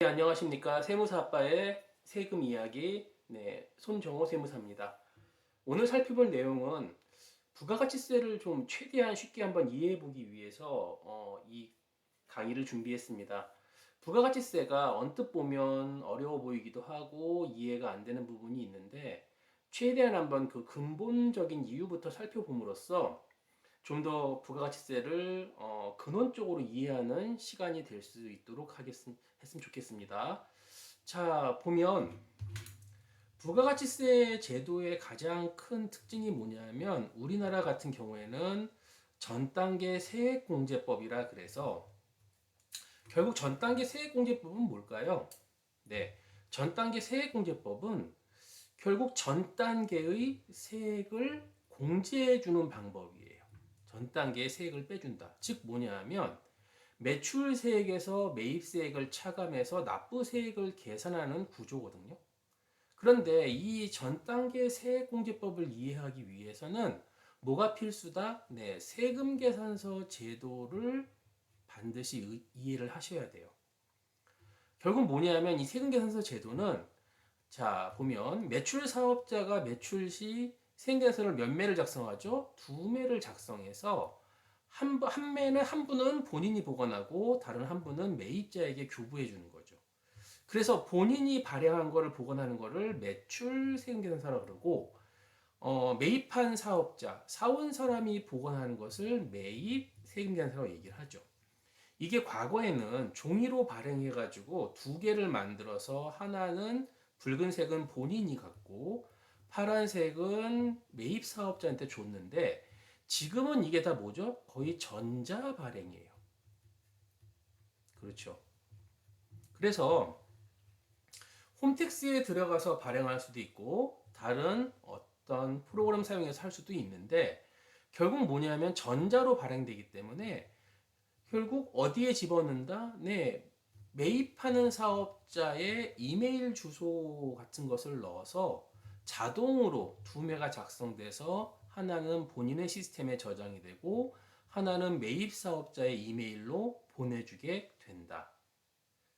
네, 안녕하십니까 세무사 아빠의 세금 이야기 네 손정호 세무사입니다. 오늘 살펴볼 내용은 부가가치세를 좀 최대한 쉽게 한번 이해해 보기 위해서 어, 이 강의를 준비했습니다. 부가가치세가 언뜻 보면 어려워 보이기도 하고 이해가 안 되는 부분이 있는데 최대한 한번 그 근본적인 이유부터 살펴봄으로써 좀 더 부가가치세를 어, 근원적으로 이해하는 시간이 될 수 있도록 하겠음, 했으면 좋겠습니다. 자, 보면 부가가치세 제도의 가장 큰 특징이 뭐냐면 우리나라 같은 경우에는 전 단계 세액공제법이라 그래서 결국 전 단계 세액공제법은 뭘까요? 네, 전 단계 세액공제법은 결국 전 단계의 세액을 공제해 주는 방법이에요. 전 단계의 세액을 빼준다. 즉 뭐냐면 매출 세액에서 매입 세액을 차감해서 납부 세액을 계산하는 구조거든요. 그런데 이 전 단계 세액공제법을 이해하기 위해서는 뭐가 필수다? 네, 세금 계산서 제도를 반드시 의- 이해를 하셔야 돼요. 결국 뭐냐면 이 세금 계산서 제도는 자, 보면 매출 사업자가 매출 시 생계서를 몇 매를 작성하죠? 두 매를 작성해서 한, 부- 한 매는 한 분은 본인이 보관하고 다른 한 분은 매입자에게 교부해 주는 거죠. 그래서 본인이 발행한 거를 보관하는 거를 매출 세금계산서라 그러고 어, 매입한 사업자, 사온 사람이 보관하는 것을 매입 세금계산서라고 얘기를 하죠. 이게 과거에는 종이로 발행해가지고 두 개를 만들어서 하나는 붉은 색은 본인이 갖고 파란색은 매입 사업자한테 줬는데 지금은 이게 다 뭐죠? 거의 전자 발행이에요. 그렇죠. 그래서 홈택스에 들어가서 발행할 수도 있고 다른 어떤 프로그램 사용해서 할 수도 있는데 결국 뭐냐면 전자로 발행되기 때문에 결국 어디에 집어넣는다? 네, 매입하는 사업자의 이메일 주소 같은 것을 넣어서 자동으로 두 매가 작성돼서 하나는 본인의 시스템에 저장이 되고 하나는 매입 사업자의 이메일로 보내주게 된다.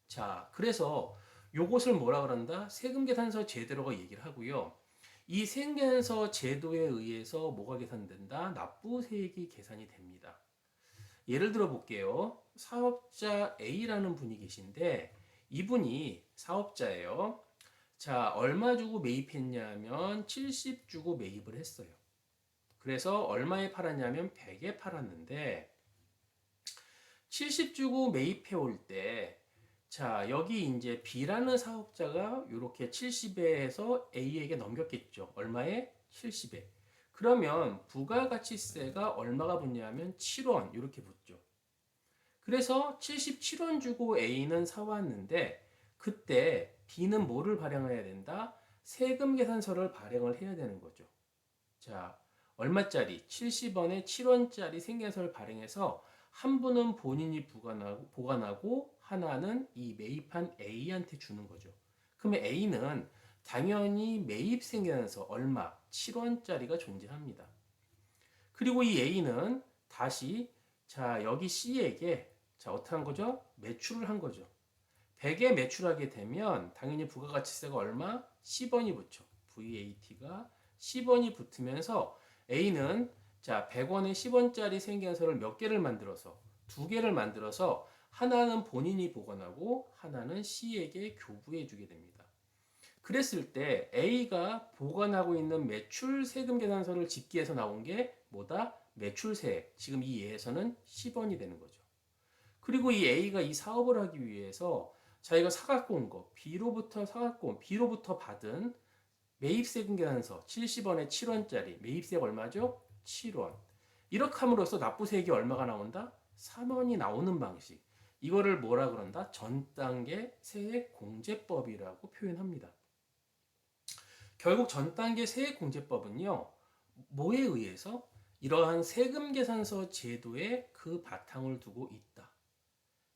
자, 그래서 요것을 뭐라 그런다? 세금 계산서 제도라고 얘기를 하고요. 이 세금 계산서 제도에 의해서 뭐가 계산된다? 납부세액이 계산이 됩니다. 예를 들어 볼게요. 사업자 A라는 분이 계신데 이분이 사업자예요. 자, 얼마 주고 매입했냐면 70 주고 매입을 했어요. 그래서 얼마에 팔았냐면 100에 팔았는데 70 주고 매입해 올 때 자, 여기 이제 B라는 사업자가 이렇게 70에서 A에게 넘겼겠죠. 얼마에? 70에. 그러면 부가가치세가 얼마가 붙냐면 7원 이렇게 붙죠. 그래서 77원 주고 A는 사왔는데 그때 B는 뭐를 발행해야 된다? 세금 계산서를 발행을 해야 되는 거죠. 자, 얼마짜리? 70원에 7원짜리 생계서를 발행해서 한 분은 본인이 보관하고, 보관하고 하나는 이 매입한 A한테 주는 거죠. 그러면 A는 당연히 매입 생계서 얼마? 7원짜리가 존재합니다. 그리고 이 A는 다시 자 여기 C에게 자 어떻게 한 거죠? 매출을 한 거죠. 100에 매출하게 되면 당연히 부가가치세가 얼마? 10원이 붙죠. VAT가 10원이 붙으면서 A는 자 100원에 10원짜리 생계서를 몇 개를 만들어서 두 개를 만들어서 하나는 본인이 보관하고 하나는 C에게 교부해 주게 됩니다. 그랬을 때 A가 보관하고 있는 매출 세금 계산서를 집기해서 나온 게 뭐다? 매출세. 지금 이 예에서는 10원이 되는 거죠. 그리고 이 A가 이 사업을 하기 위해서 자기가 사갖고 온 거, B로부터 사갖고 온, B로부터 받은 매입세금 계산서 70원에 7원짜리 매입세가 얼마죠? 7원. 이렇게 함으로써 납부세액이 얼마가 나온다? 3원이 나오는 방식. 이거를 뭐라 그런다? 전 단계 세액 공제법이라고 표현합니다. 결국 전 단계 세액 공제법은요. 뭐에 의해서 이러한 세금 계산서 제도에 그 바탕을 두고 있다.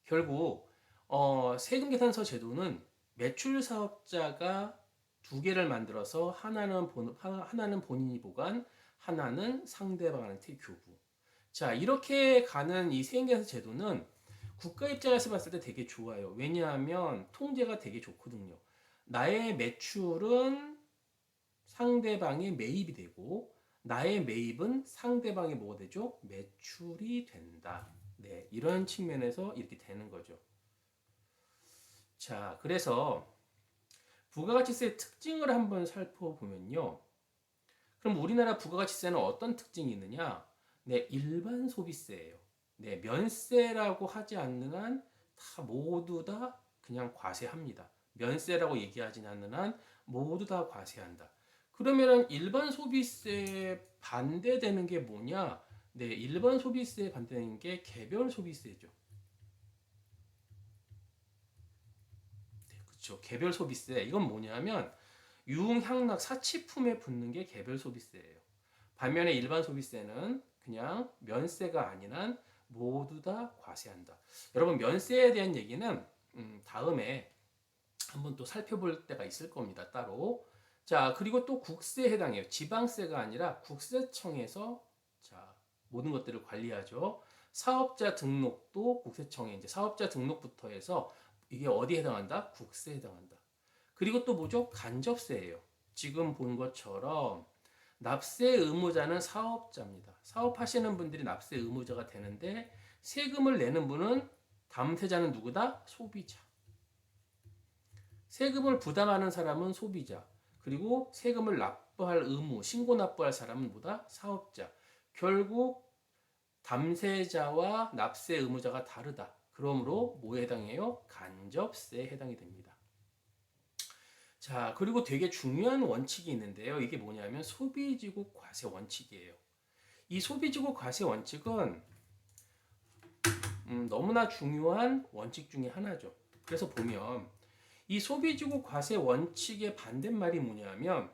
결국 어, 세금 계산서 제도는 매출 사업자가 두 개를 만들어서 하나는 본, 하나는 본인이 보관, 하나는 상대방한테 교부. 자, 이렇게 가는 이 세금 계산서 제도는 국가 입장에서 봤을 때 되게 좋아요. 왜냐하면 통제가 되게 좋거든요. 나의 매출은 상대방의 매입이 되고 나의 매입은 상대방의 뭐가 되죠? 매출이 된다. 네, 이런 측면에서 이렇게 되는 거죠. 자, 그래서 부가가치세의 특징을 한번 살펴보면요. 그럼 우리나라 부가가치세는 어떤 특징이 있느냐? 네, 일반 소비세예요. 네, 면세라고 하지 않는 한 다 모두 다 그냥 과세합니다. 면세라고 얘기하지 않는 한 모두 다 과세한다. 그러면은 일반 소비세에 반대되는 게 뭐냐? 네, 일반 소비세에 반대되는 게 개별 소비세죠. 네, 그렇죠. 개별 소비세. 이건 뭐냐면 유흥향락 사치품에 붙는 게 개별 소비세예요. 반면에 일반 소비세는 그냥 면세가 아니란 모두 다 과세한다. 여러분 면세에 대한 얘기는 음, 다음에 한번 또 살펴볼 때가 있을 겁니다. 따로. 자 그리고 또 국세에 해당해요. 지방세가 아니라 국세청에서 자 모든 것들을 관리하죠. 사업자 등록도 국세청에 이제 사업자 등록부터 해서 이게 어디에 해당한다? 국세에 해당한다. 그리고 또 뭐죠? 간접세예요. 지금 본 것처럼 납세 의무자는 사업자입니다. 사업하시는 분들이 납세 의무자가 되는데 세금을 내는 분은 담세자는 누구다? 소비자. 세금을 부담하는 사람은 소비자. 그리고 세금을 납부할 의무, 신고 납부할 사람은 뭐다? 사업자. 결국 담세자와 납세 의무자가 다르다. 그러므로 뭐에 해당해요? 간접세에 해당이 됩니다. 자, 그리고 되게 중요한 원칙이 있는데요. 이게 뭐냐면 소비지국 과세 원칙이에요. 이 소비지국 과세 원칙은 음, 너무나 중요한 원칙 중에 하나죠. 그래서 보면 이 소비지국 과세 원칙의 반대말이 뭐냐면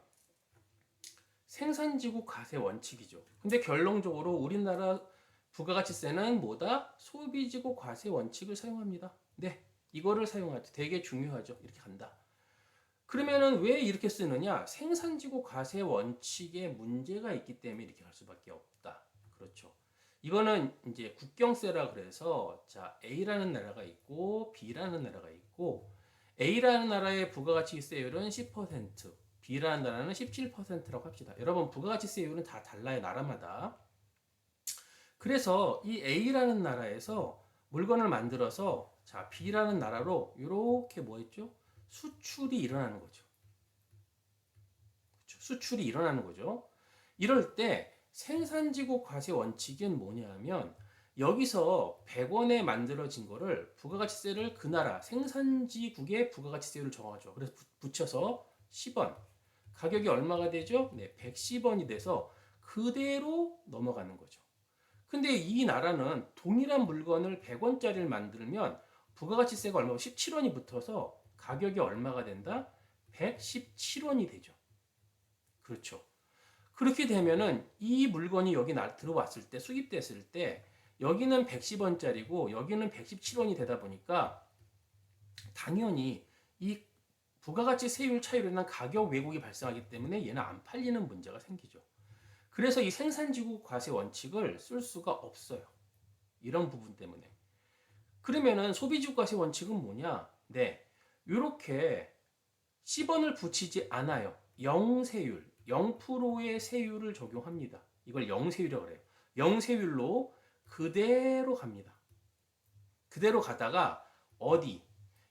생산지국 과세 원칙이죠. 근데 결론적으로 우리나라 부가가치세는 뭐다? 소비지국 과세 원칙을 사용합니다. 네, 이거를 사용할 때 되게 중요하죠. 이렇게 간다. 그러면은 왜 이렇게 쓰느냐? 생산지구 과세 원칙에 문제가 있기 때문에 이렇게 할 수밖에 없다. 그렇죠. 이거는 이제 국경세라 그래서 자 A라는 나라가 있고 B라는 나라가 있고 A라는 나라의 부가가치세율은 10%, B라는 나라는 17%라고 합시다. 여러분 부가가치세율은 다 달라요 나라마다. 그래서 이 A라는 나라에서 물건을 만들어서 자 B라는 나라로 이렇게 뭐했죠? 수출이 일어나는 거죠. 그렇죠? 수출이 일어나는 거죠. 이럴 때 생산지국 과세 원칙은 뭐냐면 여기서 100원에 만들어진 거를 부가가치세를 그 나라 생산지국의 부가가치세율을 정하죠. 그래서 붙여서 10원. 가격이 얼마가 되죠? 네, 110원이 돼서 그대로 넘어가는 거죠. 근데 이 나라는 동일한 물건을 100원짜리를 만들면 부가가치세가 얼마고 17원이 붙어서 가격이 얼마가 된다? 117원이 되죠. 그렇죠. 그렇게 되면은 이 물건이 여기 나, 들어왔을 때 수입됐을 때 여기는 110원짜리고 여기는 117원이 되다 보니까 당연히 이 부가가치 세율 차이로 인한 가격 왜곡이 발생하기 때문에 얘는 안 팔리는 문제가 생기죠. 그래서 이 생산지구 과세 원칙을 쓸 수가 없어요. 이런 부분 때문에. 그러면은 소비지구 과세 원칙은 뭐냐? 네. 이렇게 10원을 붙이지 않아요. 0세율, 0%의 세율을 적용합니다. 이걸 0세율이라고 그래요. 0세율로 그대로 갑니다. 그대로 가다가 어디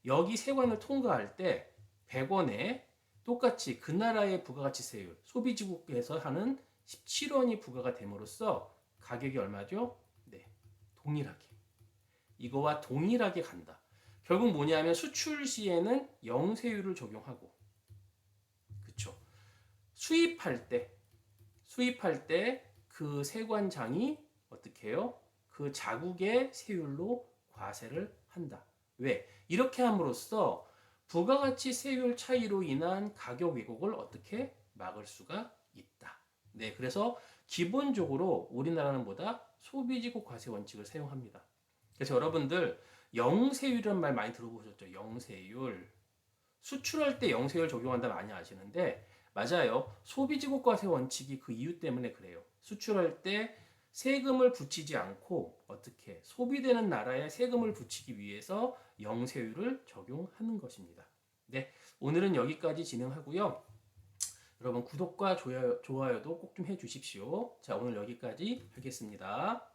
여기 세관을 통과할 때 100원에 똑같이 그 나라의 부가가치세율 소비지국에서 하는 17원이 부과가 됨으로써 가격이 얼마죠? 네, 동일하게 이거와 동일하게 간다. 결국 뭐냐면 수출 시에는 영세율을 적용하고 그쵸 수입할 때 수입할 때 그 세관장이 어떻게 해요? 그 자국의 세율로 과세를 한다. 왜? 이렇게 함으로써 부가가치 세율 차이로 인한 가격 왜곡을 어떻게 막을 수가 있다. 네, 그래서 기본적으로 우리나라는 보다 소비지국 과세 원칙을 사용합니다. 그래서 여러분들 영세율이라는 말 많이 들어보셨죠? 영세율. 수출할 때 영세율 적용한다 많이 아시는데 맞아요. 소비지국과세 원칙이 그 이유 때문에 그래요. 수출할 때 세금을 붙이지 않고 어떻게 소비되는 나라에 세금을 붙이기 위해서 영세율을 적용하는 것입니다. 네, 오늘은 여기까지 진행하고요. 여러분 구독과 좋아요, 좋아요도 꼭 좀 해주십시오. 자, 오늘 여기까지 하겠습니다.